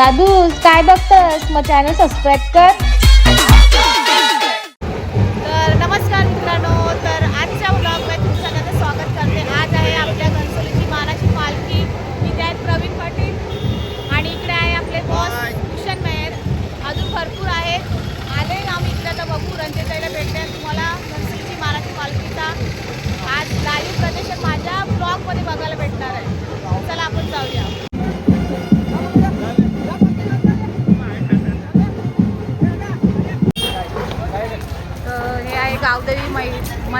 दादू काय बघतस? मग channel subscribe कर. तर नमस्कार मित्रांनो तर आजच्या ब्लॉगमध्ये तुमचं सगळ्यांचं स्वागत करते. आज आहे आपल्या घनसोलीची मानाची पालखी. इथे आहेत प्रवीण पाटील आणि इकडे आहे आपले बॉस भूषण मेहर. अजून भरपूर आहेत. आले ना आम्ही इकडे तर बघू. रंजिताईला भेटते. तुम्हाला घनसोलीची मानाची पालखीचा आज लाईव्ह प्रदर्शन माझ्या ब्लॉगमध्ये बघायला भेटणार आहे. चला आपण जाऊया.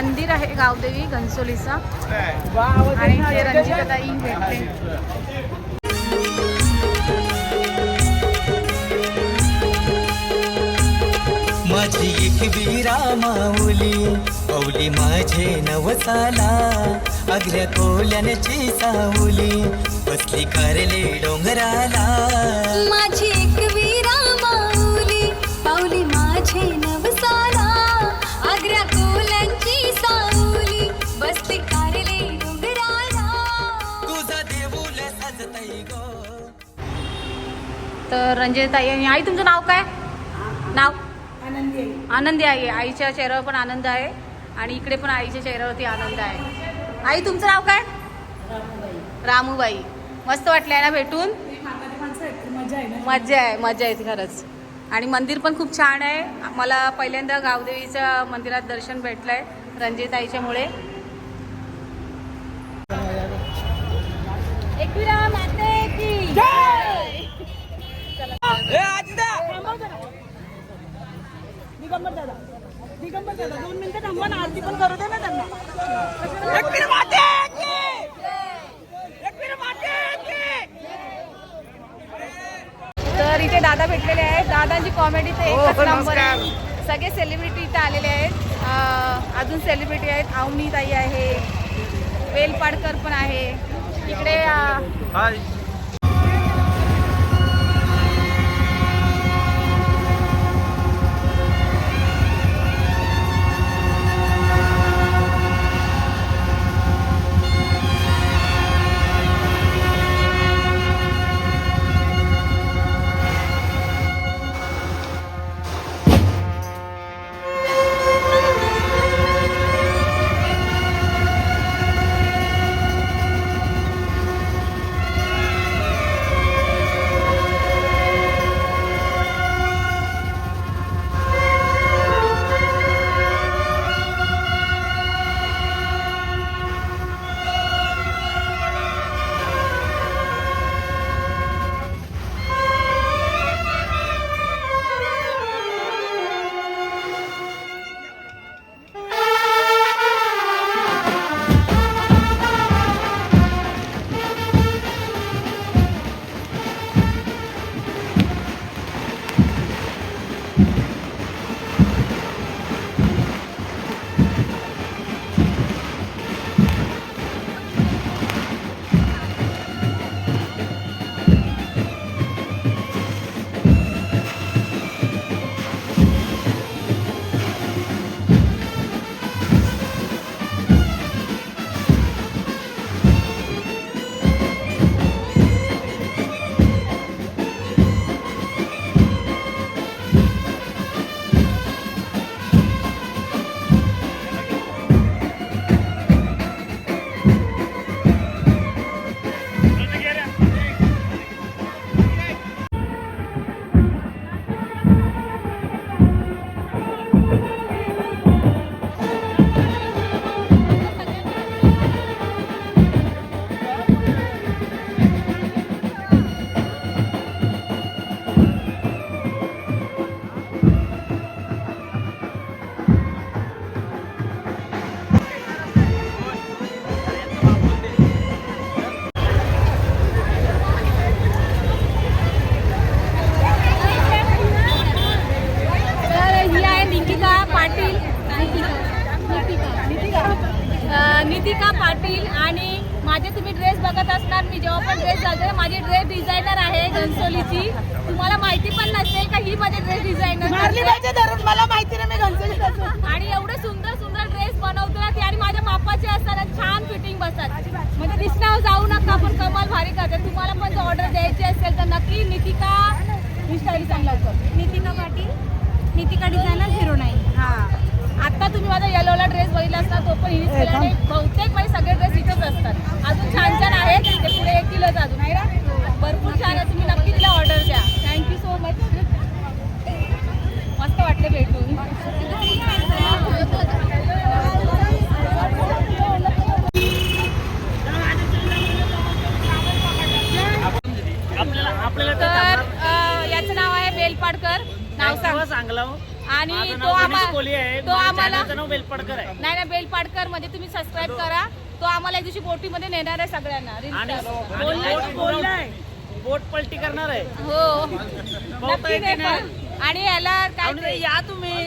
मंदिर आहे गावदेवी घनसोलीचा. आणि ते रंजिताताई भेटले माझी एक वीरा माऊली पवली माझे नवसाला. अग्र्या कोल्यानची सावली बसली करले डोंगराला. माझी तर रंजिताई आणि आई तुमचं नाव काय? नाव? आनंदी आई. आईच्या चेहऱ्यावर पण आनंद आहे आणि इकडे पण आईच्या चेहऱ्यावरती आनंद आहे. आई तुमचं नाव काय? रामूबाई. मस्त वाटलंय ना भेटून? मजा आहे मजा येते खरंच. आणि मंदिर पण खूप छान आहे. मला पहिल्यांदा गावदेवीच्या मंदिरात दर्शन भेटलंय रंजिताईच्यामुळे एकविरा माते की जय दिगंबर दादा. दिगंबर दादा दोन मिनिटं थांबवा ना आरती पण करू दे ना त्यांना! तर इथे दादा भेटलेले आहेत. दादांची कॉमेडी ते एकच नंबर आहे. सगळे सेलिब्रिटी इथे आलेले आहेत. अजून सेलिब्रिटी आहेत. अवनी ताई आहे. वेलपाडकर पण आहे. इकडे आणि माझे तुम्ही ड्रेस बघत असणार मी जेव्हा पण ड्रेस घालते माझी ड्रेस डिझायनर आहे घनसोलीची. तुम्हाला माहिती पण नसेल का ही माझी ड्रेस मारली डिझायनर मला माहिती नाही मी असून. आणि एवढे सुंदर सुंदर ड्रेस बनवते ना ती आणि माझ्या मापाचे असताना छान फिटिंग बसतात. म्हणजे दिसण्यावर जाऊ नका पण कमाल भारी करतात तुम्हाला पण जर ऑर्डर द्यायची असेल तर नक्की नितिका स्टाईल सांग लवकर. Nitika Patil. Nitika designer zero nine हा. आता तुम्ही माझा येलोला ड्रेस बघितला असता तो पण हिनेच केला बहुतेक माझे सगळे ड्रेस इथेच असतात. अजून छान छान आहेत ते पुढे येतीलच अजून आहे ना भरपूर छान आहे तुम्ही नक्की तिला ऑर्डर द्या थँक्यू सो मच मस्त वाटले भेटून तर अं, याचं नाव आहे बेलपाडकर नाव चांगला आणि माझं तो नाव गणेश आहे. तो माझ्या आम्हाला नाव बेलपडकर आहे. नाही नाही बेलपाडकरमध्ये तुम्ही सबस्क्राईब करा. तो आम्हाला एक दिवशी बोटीमध्ये नेणार आहे सगळ्यांना. आणि बोट- पलटी करणार आहे. हो. नक्की. आणि याला काय या तुम्ही.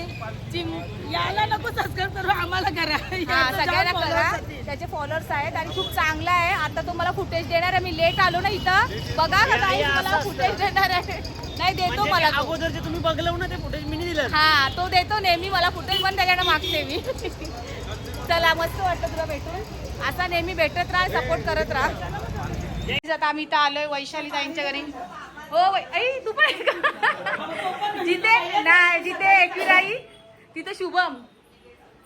चिम- याला नको सबस्क्राईब करू आम्हाला करा. हा याचं सगळ्यांना जाम करा. आहेत. त्याचे फॉलोअर्स आहेत आणि खूप चांगला आहे. आता तो मला फुटेज देणार आहे. मी लेट आलो ना इथं. बघा का काही मला फुटेज देणार आहे. नाही देतो म्हणजे मला ते. तो. अगोदर जे तुम्ही बघलं ना ते फुटेज मी दिलं हा तो देतो नेहमी मला कुठे पण त्याच्याकडे मागते मी. चला मस्त वाटतं तुला भेटून. असा नेहमी भेटत राहा सपोर्ट करत राहा. आता आम्ही इथं आलोय वैशाली ताईंच्या घरी. हो आई तू पण जिथे नाही जिथे एकविराई तिथे शुभम.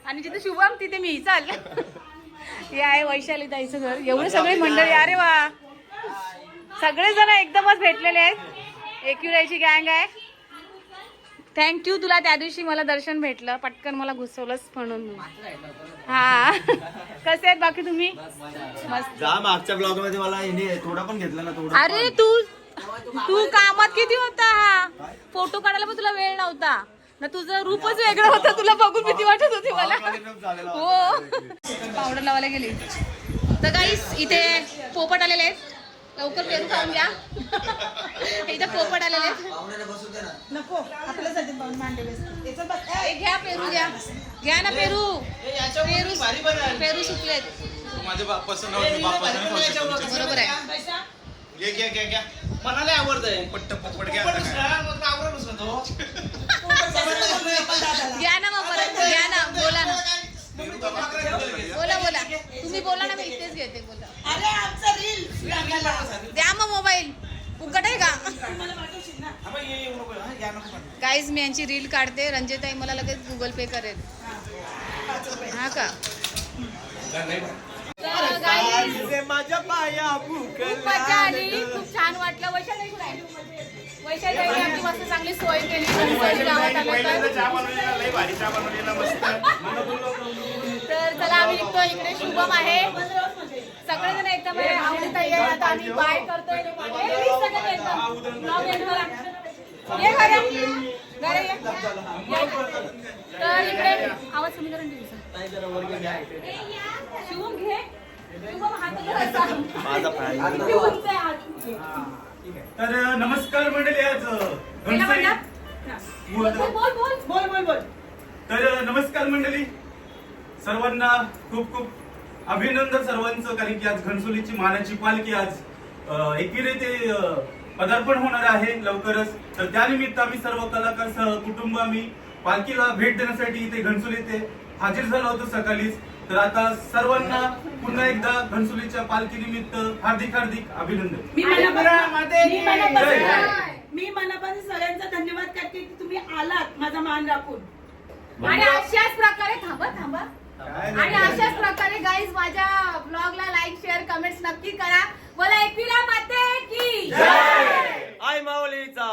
आणि जिथे शुभम तिथे मी. चाल. हे आहे वैशाली ताईचं घर. एवढे सगळे मंडळी अरे वा. सगळेजण एकदमच भेटलेले आहेत. एकविराईची गँग आहे. थँक्यू तुला त्या दिवशी मला दर्शन भेटलं. पटकन मला घुसवलंच म्हणून. हा. कसे आहेत बाकी तुम्ही? मागच्या ब्लॉगमध्ये मला थोडा पण घेतला ना थोडा अरे तू तू कामात किती होता हा? फोटो काढायला पण तुला वेळ नव्हता. ना तुझं रूपच वेगळं होतं तुला बघून भीती वाटत होती मला. हो. पावडर लावायला गेली. तर काहीच इथे पोपट आलेले आहेत. लवकर पेरू खाऊन घ्या. इथे पोपट आलेले आहेत. नको आपल्यासाठी मांडे घ्या पेरू घ्या. घ्या ना पेरू. पेरू पेरू सुकलेत. बापाचं नाव बरोबर आहे. घे घ्या घ्या घ्या मनाला आवडतंय पट्ट पप्पट घ्या. घ्या ना मग परत घ्या ना. बोला ना. बोला बोला. तुम्ही बोला ना मी इथेच घेते. बोला. अरे आमचा रील. द्या मग मोबाईल. उघड आहे का? गाईज मी यांची रील काढते रंजिताई मला लगेच गुगल पे करेल. हा का? माझ्या पाया खूप मजा आली. खूप छान वाटलं. वैशाली? वैशाली आमची मस्त चांगली सोय केली. रंजिताई गावात आलं तर. चला आम्ही निघतो इकडे शुभम आहे. सगळेजण एकदम आवडत आहे. आता आम्ही बाय करतोय. एकदम. तर इकडे. आवाज कमी करून घे. नमस्कार मंडळी आज पहिला घनसाई म्हणा. बोल बोल बोल बोल. बोल बोल तर नमस्कार मंडळी. सर्वांना खूप खूप अभिनंदन सर्वांचं कारण की आज घनसोलीची मानाची पालखी आज एकविरे ते पदार्पण होणार आहे लवकरच. तर त्यानिमित्त आम्ही सर्व कलाकार सह कुटुंब आम्ही पालखीला भेट देण्यासाठी इथे घनसोली इथे हाजीर झालो होतो सकाळीच. तर आता सर्वांना पुन्हा एकदा घनसोलीच्या पालखी निमित्त हार्दिक हार्दिक अभिनंदन. मी मनापासून मी मनापासून जय. मी मनापासून सगळ्यांचा धन्यवाद करते की तुम्ही आलात माझा मान राखून. आणि अशाच प्रकारे थांबा थांबा. आणि अशाच प्रकारे गाईज माझ्या ब्लॉगला लाईक शेअर कमेंट्स नक्की करा. मला एक माते की. आई माऊलीचा.